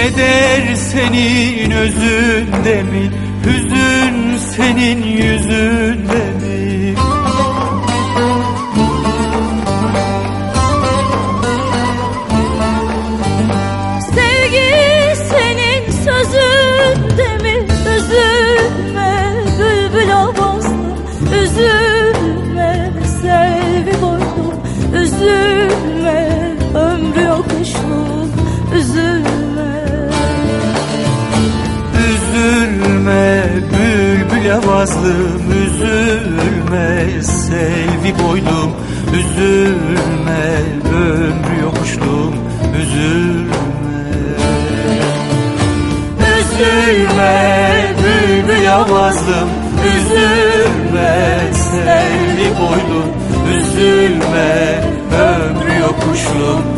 Keder senin özünde mi? Hüzün senin yüzünde bülbül avazlım Üzülme selvi boylum Üzülme ömrü yokuşlum Üzülme. Üzülme bülbül avazlım Üzülme selvi boylum Üzülme ömrü yokuşlum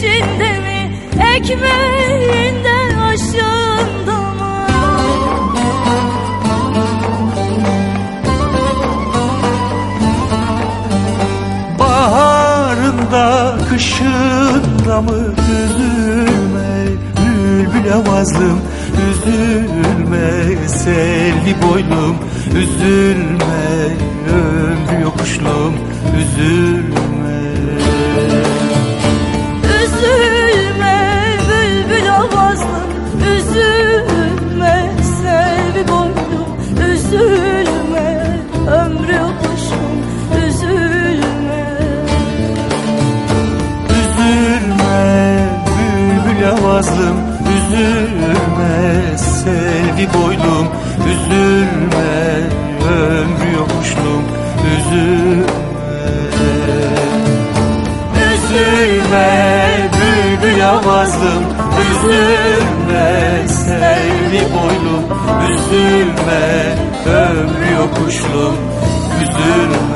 peşinde mi? Ekmeğinden aşığında mı? Baharında kışında mı? Üzülme Bülbül avazlım üzülme Selvi boylum üzülme Ömrü yokuşlum. Üzülme avazlım Üzülme selvi boylum. Üzülme ömrü yokuşlum Üzülme. Üzülme bülbül avazlım Üzülme selvi boylum. Üzülme ömrü yokuşlum Üzülme